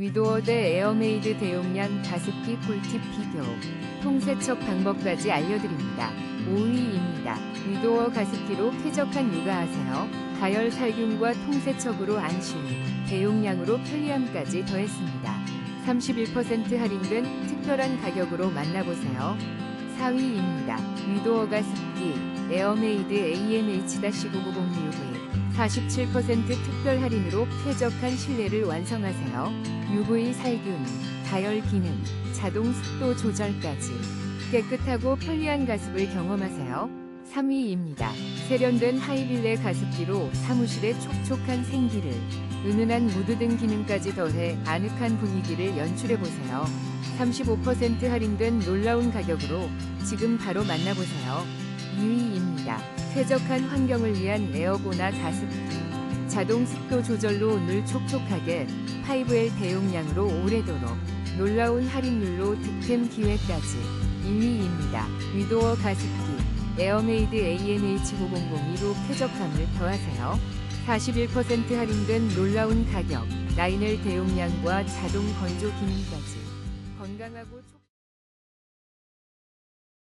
위도어 대 에어메이드 대용량 가습기 꿀팁 비교. 통세척 방법까지 알려드립니다. 5위입니다. 위도어 가습기로 쾌적한 육아하세요. 가열 살균과 통세척으로 안심. 대용량으로 편리함까지 더했습니다. 31% 할인된 특별한 가격으로 만나보세요. 4위입니다. 위도어 가습기 에어메이드 AMH-9990UV 47% 특별 할인으로 쾌적한 실내를 완성하세요. UV 살균, 가열 기능, 자동 습도 조절까지 깨끗하고 편리한 가습을 경험하세요. 3위입니다. 세련된 하이빌레 가습기로 사무실의 촉촉한 생기를, 은은한 무드 등 기능까지 더해 아늑한 분위기를 연출해보세요. 35% 할인된 놀라운 가격으로 지금 바로 만나보세요. 2위입니다. 쾌적한 환경을 위한 에어보나 가습기. 자동 습도 조절로 늘 촉촉하게 5L 대용량으로 오래도록 놀라운 할인율로 득템 기회까지 1위입니다. 위도어 가습기 에어메이드 AMH5002로 쾌적함을 더하세요. 41% 할인된 놀라운 가격 9L 대용량과 자동 건조 기능까지 건강하고 촉